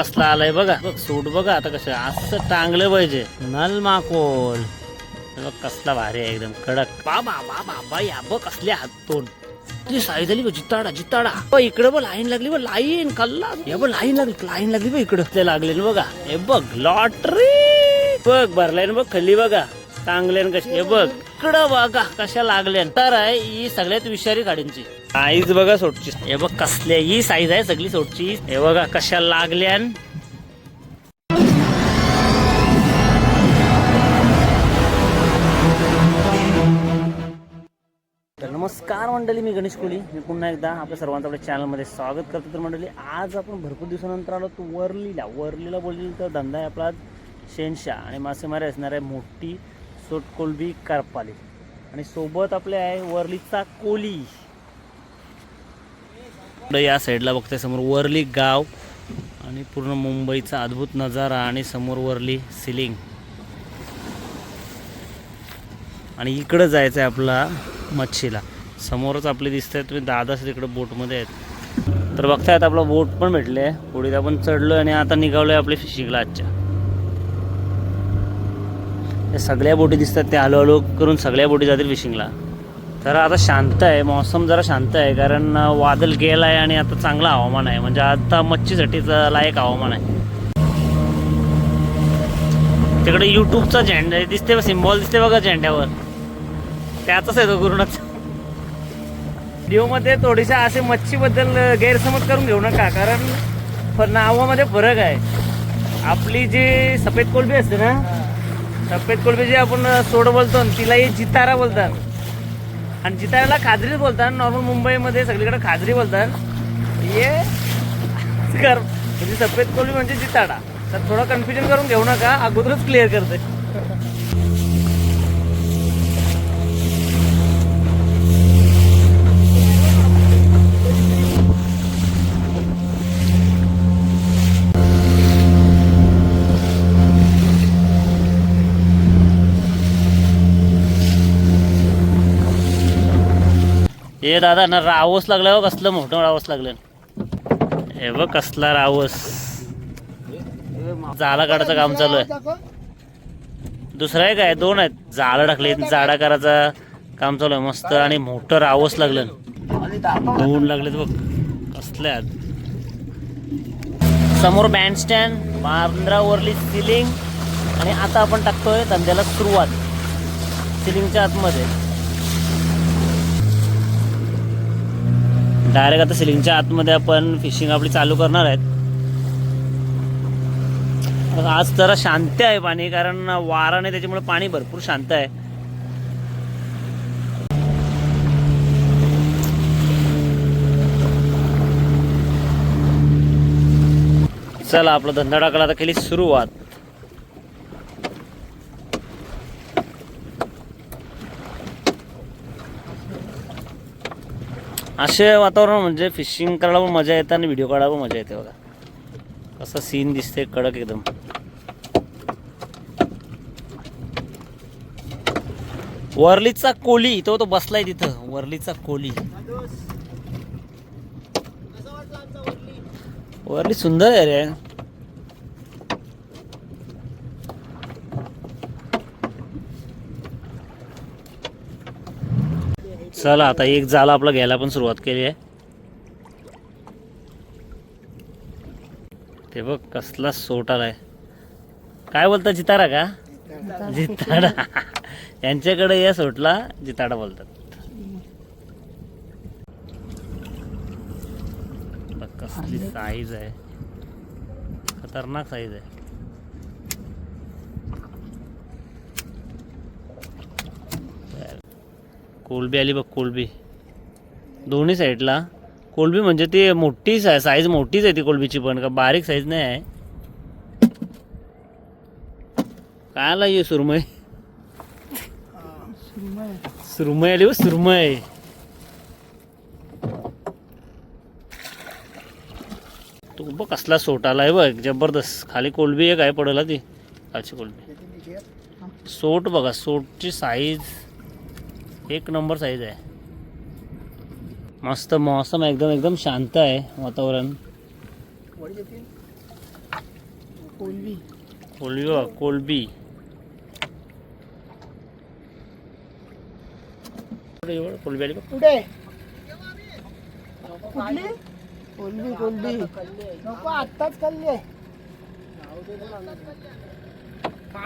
कसला आलाय बघा. बघ सूट बघा आता कसं असं टांगलं पाहिजे. नल माकोल. बघ कसला भारी आहे एकदम कडक. बाबा बाबा बाया बघ कसले हात तोंड. ती साई झाली बघ जिताडा जिताडा. बघ इकडे बघ लाईन लागली बघ लाईन कल्ला. हे बघ लाईन लागली लाईन लागली बघ इकडे. लागले ना बघा. हे बघ लॉटरी. बघ भरलाय ना बघ खाली बघा. चांगले कशी हे बघ इकडं बघा कशा लागल्या तर आहे ही सगळ्यात विषारी गाडींची. साईज बघा सोडची. हे बघ कसल्या ही साईज आहे सगळी सोडची. हे बघा कशा लागल्यान. तर नमस्कार मंडळी मी गणेश कोहली मी पुन्हा एकदा आपल्या सर्वांचं आपल्या चॅनलमध्ये स्वागत करतो. तर मंडळी आज आपण भरपूर दिवसानंतर आलो तो वर्लीला. वर्लीला बोलली तर धंदा आहे आपला शेनशा आणि मासेमारी असणार आहे मोठी सोटकोलबी कारपाली. आणि सोबत आपले आहे वरलीचा कोली. या साईडला बघताय समोर वरली गाव आणि पूर्ण मुंबईचा अद्भुत नजारा आणि समोर वरली सिलिंग आणि इकडं जायचं आहे आपला मच्छीला. समोरच आपले दिसत आहेत तुम्ही दादा तिकडे बोटमध्ये आहेत. तर बघतायत आपला बोट पण भेटले. पुढे आपण चढलो आणि आता निघालोय आपल्या फिशिंगला आजच्या. या सगळ्या बोटी दिसतात त्या हळूहळू करून सगळ्या बोटी जातील फिशिंगला तर आता शांत आहे मौसम जरा शांत आहे कारण वादळ गेला आहे आणि आता चांगलं हवामान आहे. म्हणजे आता मच्छीसाठीचं लायक हवामान आहे. तिकडे युट्यूबचा झेंडा दिसते बघा सिम्बॉल दिसते बघा झेंड्यावर. त्याचाच आहे तो गुरुनाथ व्हिडिओमध्ये थोडीशा असे मच्छीबद्दल गैरसमज करून घेऊ नका कारण नावामध्ये फरक आहे. आपली जी सफेद कोलबी असते ना सफेद कोलबी जी आपण सोड बोलतो तिलाही जितारा बोलतात. आणि जिताराला खाजरीच बोलतात. नॉर्मल मुंबईमध्ये सगळीकडे खाजरी बोलतात. हे कर. म्हणजे सफेद कोलबी म्हणजे जिताडा तर थोडं कन्फ्युजन करून घेऊ नका. अगोदरच क्लिअर करते. हे दादा ना रावस लागला हो कसलं मोठं रावस लागलं हे बघ कसला रावस. जाळा काढायचं काम चालू आहे. दुसरं आहे काय दोन आहेत. जाळं टाकले जाडा करायचा काम चालू आहे. मस्त आणि मोठं रावस लागलं. दोन लागलेत बघ कसले आहेत. समोर बँड स्टँड बांद्रावरली सिलिंग आणि आता आपण टाकतोय धंद्याला सुरुवात. सिलिंगच्या आतमध्ये. डायरेक्ट आता सिलिंगच्या आतमध्ये आपण फिशिंग आपली चालू करणार आहेत. आज जरा शांत आहे पाणी कारण वारा नाही त्याच्यामुळे पाणी भरपूर शांत आहे. चला आपला धंदा टाकला आता केली सुरुवात. असे वातावरण म्हणजे फिशिंग करायला पण मजा येते आणि व्हिडिओ काढायला पण मजा येते बघा. कसं सीन दिसते कडक एकदम. वरलीचा कोली तो तो बसलाय तिथं. वरलीचा कोली. वरली सुंदर आहे रे. चला आता एक जाल आपला घ्यायला पण सुरुवात केली आहे. ते बघ कसला सोट आहे काय बोलता जितारा का? जिताडा यांच्याकडे या सोटला जिताडा बोलतात. कसली साईज आहे. खतरनाक साईज आहे. कोलबी आली बघ कोलबी. दोन्ही साईडला. कोलबी म्हणजे ती मोठी साईज साईज मोठीच आहे ती कोलबीची पण का बारीक साईज नाही आहे. काय आला ये सुरमई? सुरमई आली हो सुरमई. तो बघ कसला सोट आलाय बघ जबरदस्त. खाली कोलबी एक आहे पडला ती. खालची कोलबी. सोट बघा सोटची साईज एक नंबर साईज आहे. मस्त मौसम एकदम एकदम शांत आहे वातावरण. कोलबी कोलबी कोलबी पुढे एवढं? कोलबी आली बघ कुठे? कुठली? कोलबी कोलबी नको आत्ताच खाल्ली आहे.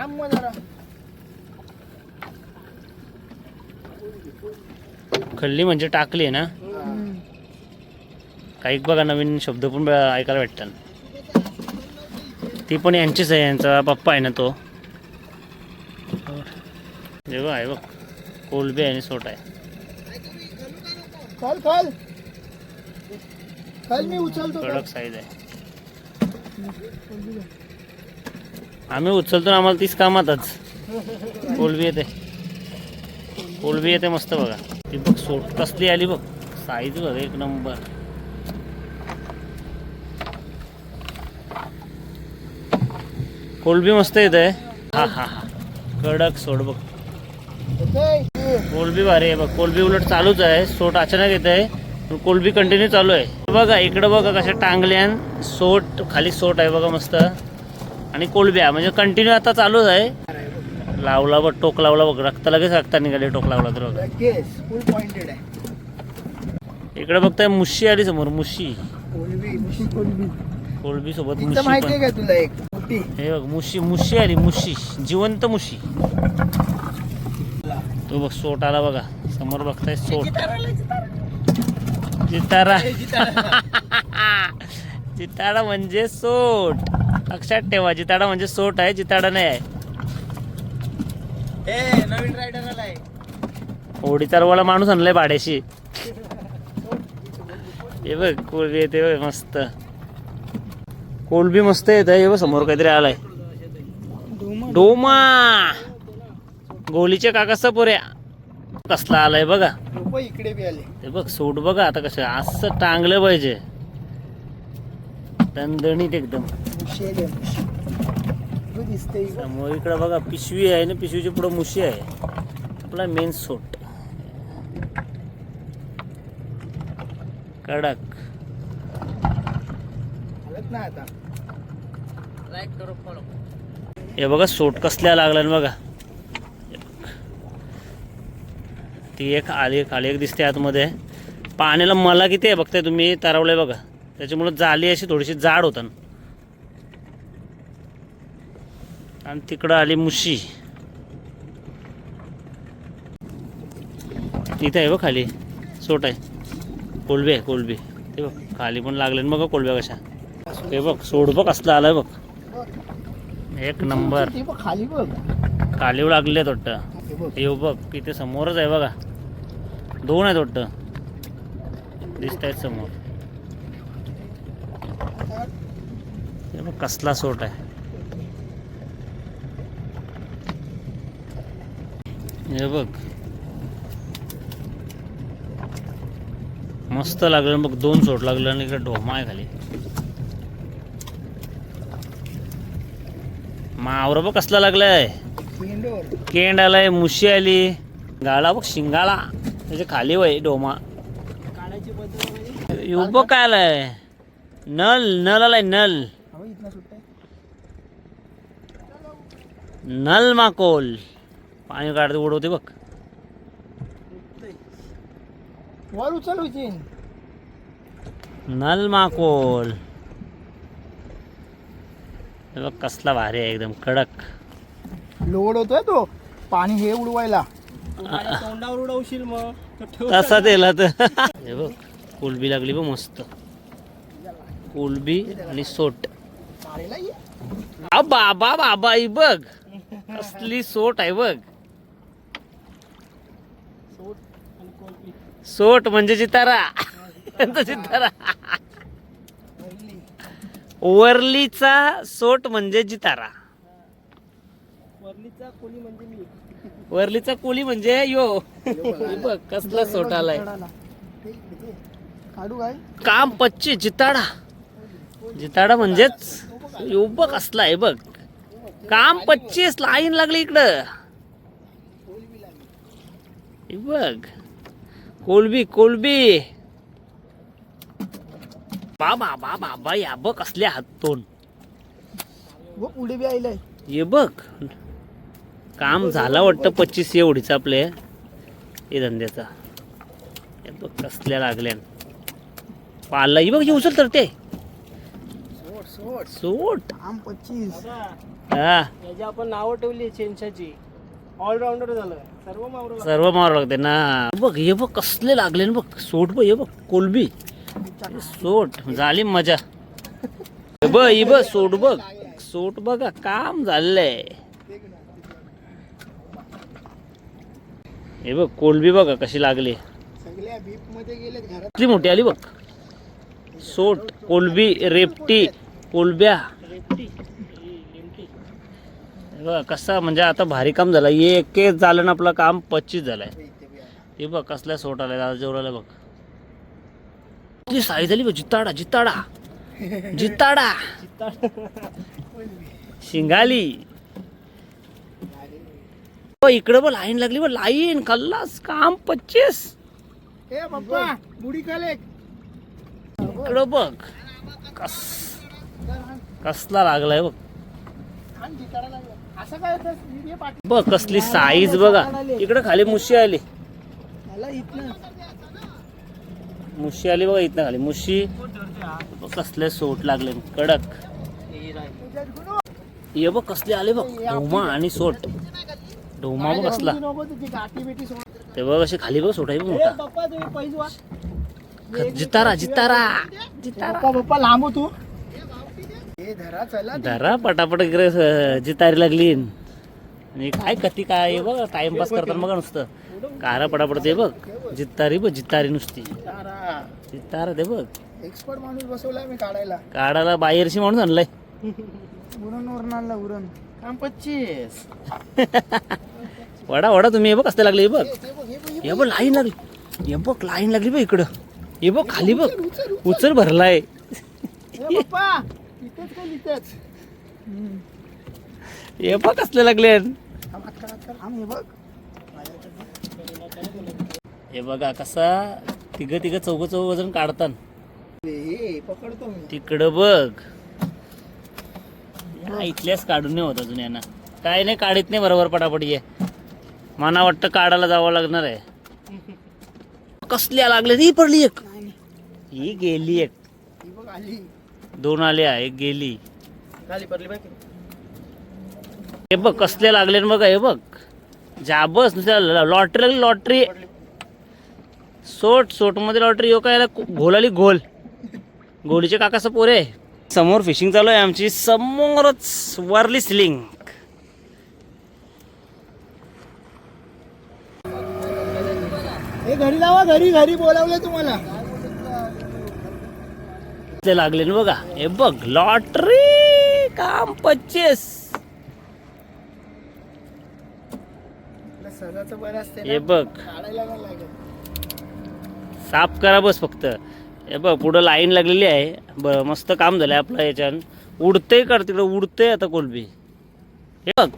मग जरा. खल्ली म्हणजे टाकली आहे ना? काही बघा नवीन शब्द पण ऐकायला भेटतात. ती पण यांचीच आहे यांचा पप्पा आहे ना तो. हे बघ आहे बघ. कोलबी आहे आणि सोट आहे. कडक साईज आहे. आम्ही उचलतो ना आम्हाला तीच कामातच. कोलबी येते. कोळबी येते मस्त बघा. ती बघ सोट कसली आली बघ. साईज बघ एक नंबर कोळबी मस्त येत. आहे हा हा हा. कडक सोड बघ. येते? कोलबी भारी आहे बघ. कोलबी उलट चालूच आहे. सोट अचानक येत. आहे पण कोलबी कंटिन्यू चालू आहे. बघा इकडं बघा कशा टांगल्यान सोट खाली सोट आहे बघा मस्त. आणि कोलब्या म्हणजे कंटिन्यू आता चालूच आहे. लावला बघ टोक लावला बघ रक्त लगेच रक्ता निघाले टोक लावला तर बघा. इकडे बघताय मुशी आली समोर मुशी. कोलबी मुशी कोलबी. कोलबी सोबत मुशी का तुला एक? हे बघ मुशी मुशी आली मुशी. जिवंत मुशी. तो बघ सोट आला बघा. समोर बघताय सोट. जितारा जिताडा म्हणजे सोट. लक्षात ठेवा जिताडा म्हणजे सोट आहे जिताडा नाही आहे. नवीन रायडर आलाय. ओढी चालवाला माणूस आणलाय भाड्याशी. हे बघ कोलबी येते बघ मस्त. कोलबी मस्त येत आहे हे बघ समोर काहीतरी आलाय. डोमा गोलीच्या काकाचा पोऱ्या कसला आलाय बघा. इकडे बी आले. ते बघ सूट बघा आता कसं असं टांगलं पाहिजे. दणदणीत एकदम. तू दिसते समोर इकडं बघा पिशवी आहे ना पिशवीच्या पुढं मुशी आहे. आपला मेन सूट कडक. आता. लाईक करो फॉलो हे बघा सोट कसल्या लागला ना बघा. ती एक आली एक आली एक दिसते आतमध्ये. पाण्याला मला किती आहे बघताय तुम्ही? तारवलंय बघा. त्याच्यामुळं जाली अशी थोडीशी जाड होतं आणि तिकडं आली मुशी. तिथं आहे बघ खाली. सोट आहे. कोलबी आहे कोलबी. ते बघ खाली पण लागले ना बघा कोलब्या कशा. हे बघ सोड बघ असला आलाय बघ. एक नंबर. खाली बघ. कालीव लागले वाटतं हे बघ. तिथे समोरच आहे बघा. दोन आहेत वाटतं दिसत आहेत समोर बघ कसला सोट आहे. हे बघ. मस्त लागलं. बघ दोन सोट लागलं आणि इकडे ढोमा आहे खाली. मावरा बघ कसला लागलाय. केंड आलाय मुशी आली. गाळा बघ शिंगाळा. त्याच्याखाली वय डोमा उभं काय आलाय. नल नल आलाय नल. नल माकोल. पाणी काढते उडवते बघ. वर उचल उचीन नल माकोल. हे बघ कसला भारी आहे एकदम कडक. लोड होतोय तो पाणी हे उडवायला. तोंडावर उडवशील मग तसा दिला तर हे बघ कोलबी लागली बघ मस्त. कोलबी आणि सोट. मारेला ये. आ बाबा बाबा ही बघ. कसली सोट आहे बघ. सोट म्हणजे जितारा. जितारा. वरलीचा सोट म्हणजे जितारा. वरलीचा कोणी म्हणजे मी. वरलीचा कोली म्हणजे यो. बघ कसला सोट आलाय. काम पच्ची जिताडा. जिताडा म्हणजेच यो बघ कसला आहे बघ. काम पच्चीस लाईन लागली इकडं. बघ. कोलबी कोलबी. बाबा बाबा बा या बघ कसल्या हात तोंड वो पुढे बी आईलाय ये बघ. काम झाला वाटतं पच्चीस एवढीच आपले. हे धंद्याचा. हे बघ कसल्या लागल्या पाला ही बघ हे उचल तर ते. सोड सोड. सोट आम पच्चीस. हा. याची आपण नावं ठेवली चेंचाची ऑलराऊंडर झालं. सर्व मावरं सर्व मारावं लागते ना. बघ हे बघ कसले लागले ना बघ. सोट बघ हे बघ कोलबी. सोट. झाली मजा. हे बघ ही बघ सोट बघ. सोट बघा काम झालंय. हे बघ कोलबी बघा कशी लागली. सगळ्या बीपमध्ये गेलेत घरात. किती मोठी आली बघ. सोट कोलबी रेपटी कोलब्या. हे बघ कसा म्हणजे आता भारी काम झालं एक एक झालं ना आपलं काम पच्चीस झालंय. हे बघ कसल्या सोट आलाय दादा जेवढाला बघ. ती साई झाली बघ जिताडा जिताडा. जिताडा. शिंगाली. इकडं बघ लाईन लागली बघ लाईन. कल्लास काम पच्चीस. ए पप्पा बुडी काले. इकडं बघ. कस कसला लागलाय बघ. असं बघ कसली साईज बघा. इकडं खाली मुशी आली. मुशी आली बघा इथनं खाली. मुशी. कसले सोट लागले. कडक. ये बघ कसले आले बघ. ढोमा आणि सोट. ढोमा बघ कसला. ते बघ अशी खाली बघ सोट आहे बघ मोठा. पप्पा तुम्ही पैज वा जितारा. जितारा पप्पा पप्पा लांब तू. धरा चला धरा पटापट इकडे स- जितारी लागली. आणि काय कती काय बघ टाइमपास करताना बघा नुसतं. कारा पटापट ते बघ. जितारी बघ जितारी नुसती. तारा. जितारा ते बघ. एक्सपर्ट माणूस बसवलाय मी काढायला. काढायला बाहेरशी म्हणून आणलंय. उरण वरण आणला उरण. काम पच्चीस. वडा वडा तुम्ही हे बघ कसं लागले हे बघ. हे बघ लाईन लागली. हे बघ लाईन लागली बघ इकडं. हे बघ खाली बघ. उचल, भरलाय. इथेच हे बघ कसले लागले हे बघ. हे बघा कसा तिघ तिघ चौघ चौघ वजन काढतात हे पकडतो मी. तिकडं बघ. इथल्याच काढून नाही होत अजून यांना. काय नाही काढत नाही बरोबर पटापट ये मला वाटतं काढायला जावं लागणार आहे. कसल्या लागले? ही पडली एक. ही गेली एक. बघ आली. दोन आल्या एक गेली. खाली पडली बाकी हे बघ कसले लागले ना बघा हे बघ. जाबस नुसत्या लॉटरी लागली लॉटरी. सोट सोटमध्ये लॉटरी यो काय घोल आली घोल. गोलीचे काकाचं पोरे समोर फिशिंग चालू आहे आमची समोरच वरली स्लिंग घरी जावा घरी घरी बोलावलं तुम्हाला. ते लागले ना बघा. हे बघ लॉटरी काम पच्चीस. हे बघ. साफ करा बस फक्त. हे बघ पुढं लाईन लागलेली आहे. ब मस्त काम झालंय आपलं याच्यान उडते कर तिकडं? उडते आता कोलबी. हे बघ.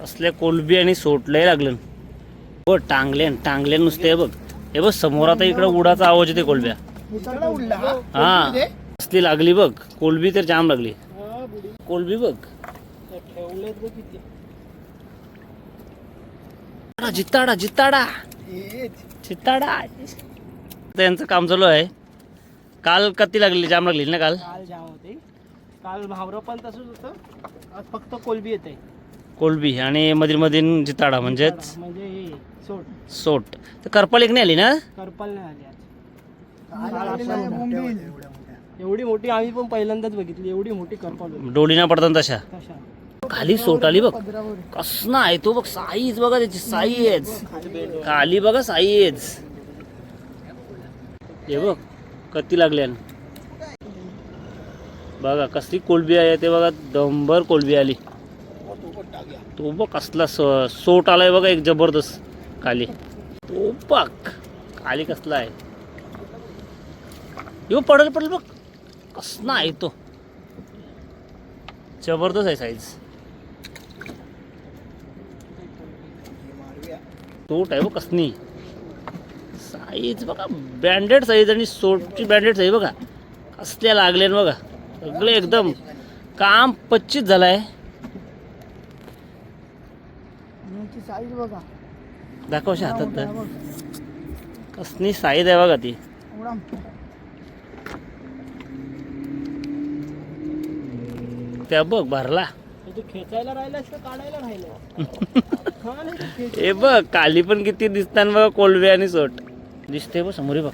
कसल्या कोलबी आणि सोटलंय लागलं. हो टांगलेन टांगलेन नुसते हे बघ. हे बघ समोर आता इकडं उडाचा आवाज येते कोलब्या. हा? हा? कसली लागली बघ. कोलबी तर जाम लागली. कोलबी बघ. जिताडा जिताडा. चित्ताडा त्यांचं काम चालू आहे. काल कती लागली जाम लागली ना काल? काल जाम होते. काल भावरं पण तसंच होतं. आज फक्त कोलबी येते. कोलबी आणि मधील मधील जिताडा म्हणजेच? म्हणजे हे सोड सोट. तर करपाल एक नाही आली ना? करपाल नाही आली आज काल आलेला आहे बोंबील. एवढी मोठी आम्ही पण पहिल्यांदाच बघितली एवढी मोठी करपाल होती. डोलीना पडतात तशा. खाली सोट आली बघ. कसं आहे तो बघ साईज बघा त्याची साईज खाली बघा साईज हे बघ कती लागल्या बघा कसली कोलबी आहे ते बघा दंबर कोलबी आली. तो बघ कसला सोट आलाय बघा एक जबरदस्त खाली. तो बघ खाली कसला आहे. यो पडल पडल बघ. कसला आहे तो. जबरदस्त आहे साईज. सोट आहे बघ कसनी साईज बघा बँडेड साईज आणि सोटची बँडेड साईज बघा. कसल्या लागले बघा. सगळे एकदम काम पच्चीस झालाय. आणि याची साईज बघा. दाखवशा हातात. कसली साईज आहे बघा ती. त्या बघ भरला. तू खेचायला राहिलास का काढायला राहिलं हा बघ काली पण किती दिसतात बघ कोलबे आणि सोट. दिसते बघ समोर हे बघ.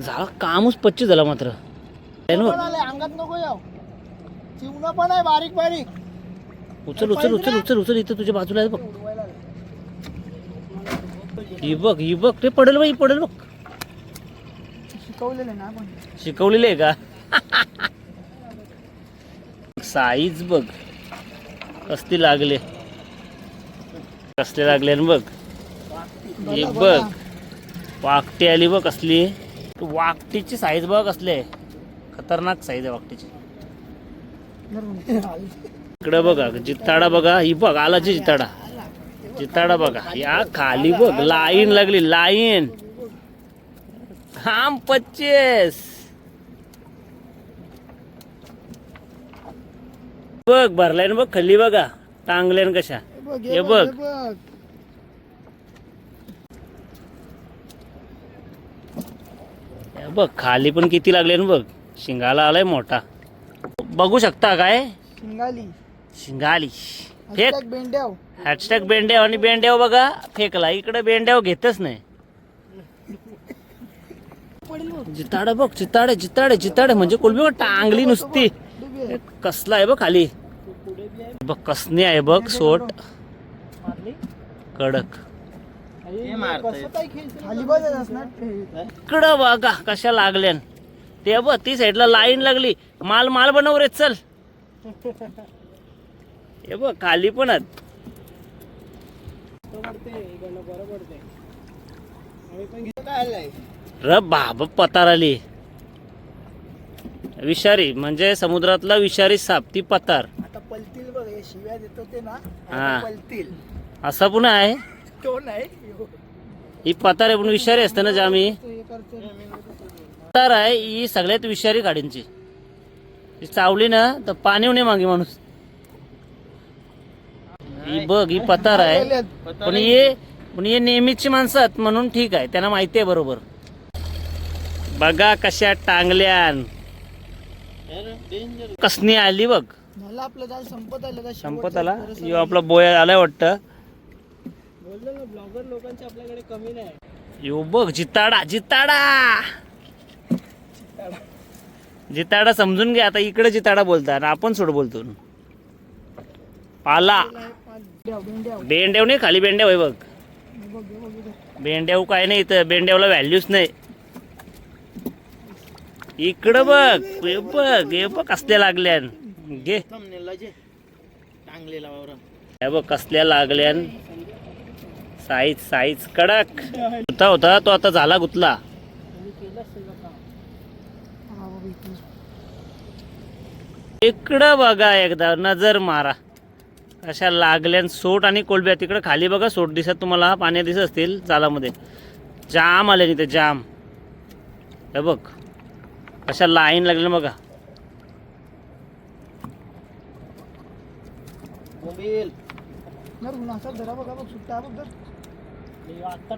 झाला कामच पच्चीस झाला मात्र. अंगात नको याव चिवणं पण आहे बारीक बारीक. उचल उचल उचल उचल उचल इथं तुझ्या बाजूला आहे बघ. ही बघ ही बघ ते पडेल बघ ही पडेल बघ. शिकवलेले ना आपण शिकवलेली आहे का? साईज बघ. कसली लागले. कसले लागले न बघ. हे बघा. वाकटी आली बघ कसली. वाकटीची साईज बघ कसली आहे. खतरनाक साईज आहे वाकटीची. इकडं बघा जिताडा बघा. ही बघ आला जी जिताडा. जिताडा बघा. या खाली बघ. लाईन लागली लाईन. खांब पच्चीस. बघ भरलाय ना बघ खाली बघा. टांगल्यान कशा. हे बघ बघ. खाली पण किती लागले ना बघ. शिंगाला आलाय मोठा. बघू शकता काय? शिंगाली. शिंगाली. फेक. बेंड्याव. हॅशटॅग बेंड्याव आणि बेंड्याव बघा. फेकला. इकडे बेंड्याव घेतच नाही. जिताडे बघ जिताडे जिताडे जिताडे. म्हणजे कोलबी बघ टांगली नुसती. कसला आहे बघ खाली. बघ कसनी आहे बघ सोट मारली. कडक. इकडं बघा कशा लागल्यान. ते बघ ती साईडला लाईन लागली. माल माल बनव रे चल. हे बघ खाली पण आहेत. पण र बाबा पतार आली विषारी म्हणजे समुद्रातला विषारी साप ती पतार. आता पलतील बघ हे शिव्या देतो ते ना हा. पलतील. असा पुन्हा आहे? तो नाही ही पतार आहे पण विषारी असते ना जामी. पतार आहे ही सगळ्यात विषारी गाडींची. ही चावली ना तर पाणी होणे मागे माणूस. ही बघ ही पतार आहे. पण हे पण हे नेहमीची माणसं आहेत म्हणून ठीक आहे त्यांना माहिती आहे बरोबर. बघा कशा टांगल्यान. कसनी आली बघ. मला आपलं जाल संपत आलं संपत आला? यो आपला बोया आलाय वाटतं. बोललो ना ब्लॉगर लोकांचे आपल्याकडे कमी नाही. यो बघ जिताडा जिताडा. जिताडा समजून घ्या आता इकडे जिताडा बोलता आणि आपण सोड बोलतो पाला. बेंड्याव नाही खाली बेंड्याव आहे बघ. बेंड्याव काय नाही इथं बेंड्यावला व्हॅल्यूच नाही. इकडं बघ हे बघ हे बघ कसल्या लागल्यान. घे. हे बघ कसल्या लागल्यान. साईज साईज कडक. होता होता तो आता झाला गुतला. इकडं बघा एकदा नजर मारा. अशा लागल्यान सोट आणि कोलब्या तिकडं खाली बघा सोट दिसत तुम्हाला पाण्या दिसत असतील जालामध्ये. जाम आले तिथे जाम. हे बघ. अशा लाईन लागल्या बघा. मोबाईल.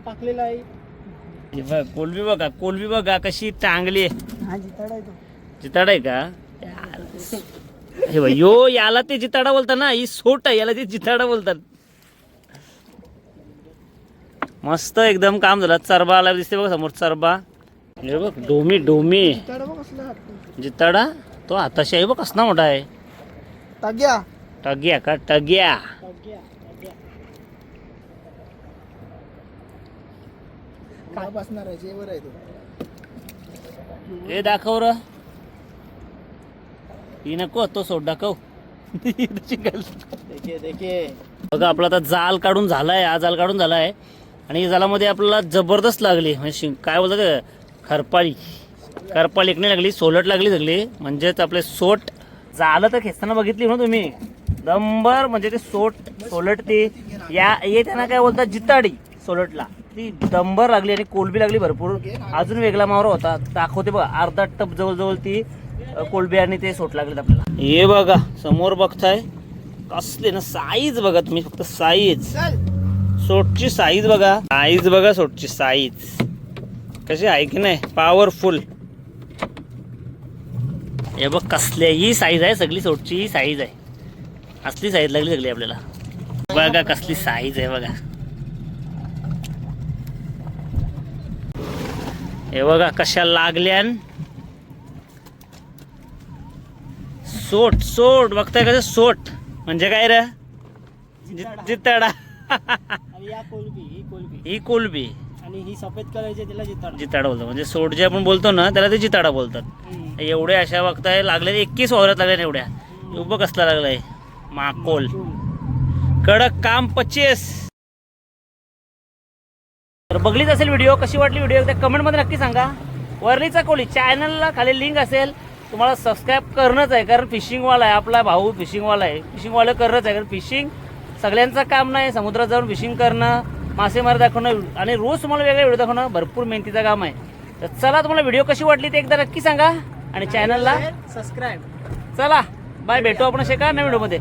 टाकलेला आहे. कोलबी बघा कोलबी बघा कशी टांगली आहे. हा जिताडा आहे तो. जिताडा आहे का? हे बघ यो याला ते जिताडा बोलतात ना ही सोट आहे याला ते जिताडा बोलतात. मस्त एकदम काम झालं. चरबा आला दिसते बघ समोर चरबा. हे बघ डोमी डोमी. जिताडा तो हाताशी आहे बघ कसला मोठा आहे. टाग्या. टग्या का? टग्या. हे दाखव र. ही नको तो सोड दाखव. देखे देखे बघा आपला आता जाल काढून झालाय हा जाल काढून झालाय. आणि जालामध्ये आपल्याला जबरदस्त लागली. म्हणजे काय बोलतात? खरपाळी खरपाळी एक नाही लागली सोलट लागली सगळी. म्हणजेच आपले सोट झालं तर खेचताना बघितली ना तुम्ही. दंबर म्हणजे ते सोट सोलट ती या हे त्यांना काय बोलतात जिताडी सोलटला. ती डंबर लागली आणि कोलबी लागली भरपूर. अजून वेगळा मावरा होता. दाखवते बघा अर्धा टप जवळजवळ ती कोलबी आणि ते सोट लागलेत आपल्याला. हे बघा समोर बघताय. कसले ना साईज बघा तुम्ही फक्त साईज सोटची साईज बघा. साईज बघा सोटची साईज कशी आहे? की नाही. पॉवरफुल हे बघ कसल्या ही साईज आहे सगळी सोटची ही साईज आहे. असली साईज लागली सगळी आपल्याला. बघा कसली साईज आहे बघा. हे बघा कशा लागल्यान सोट सोट. बघताय कसं सोट? म्हणजे काय रे? जिताडा. ही ही कोलबी. आणि ही सफेद कलरची त्याला जिताड जिताडा बोलतो म्हणजे सोट जे आपण बोलतो ना त्याला ते जिताडा बोलतात. एवढ्या अशा बघताय लागले एकवीस वावरात लागल्या एवढ्या. उभं कसला लागलाय? माकोल. कडक काम पच्चीस. तर बघलीच असेल व्हिडिओ कशी वाटली व्हिडिओ त्या कमेंटमध्ये नक्की सांगा. वरलीचा कोळी चॅनलला खाली लिंक असेल. तुम्हाला सबस्क्राईब करणंच आहे कारण फिशिंगवाला आहे आपला भाऊ फिशिंगवाला आहे. फिशिंगवाला करणंच आहे कारण फिशिंग सगळ्यांचं काम नाही समुद्रात जाऊन फिशिंग करणं. मासेमारी दाखवणं आणि रोज तुम्हाला वेगळा व्हिडिओ दाखवणं भरपूर मेहनतीचं काम आहे. तर चला तुम्हाला व्हिडिओ कशी वाटली ते एकदा नक्की सांगा आणि चॅनलला सबस्क्राईब चला बाय भेटू आपण शेका नवीन व्हिडिओमध्ये?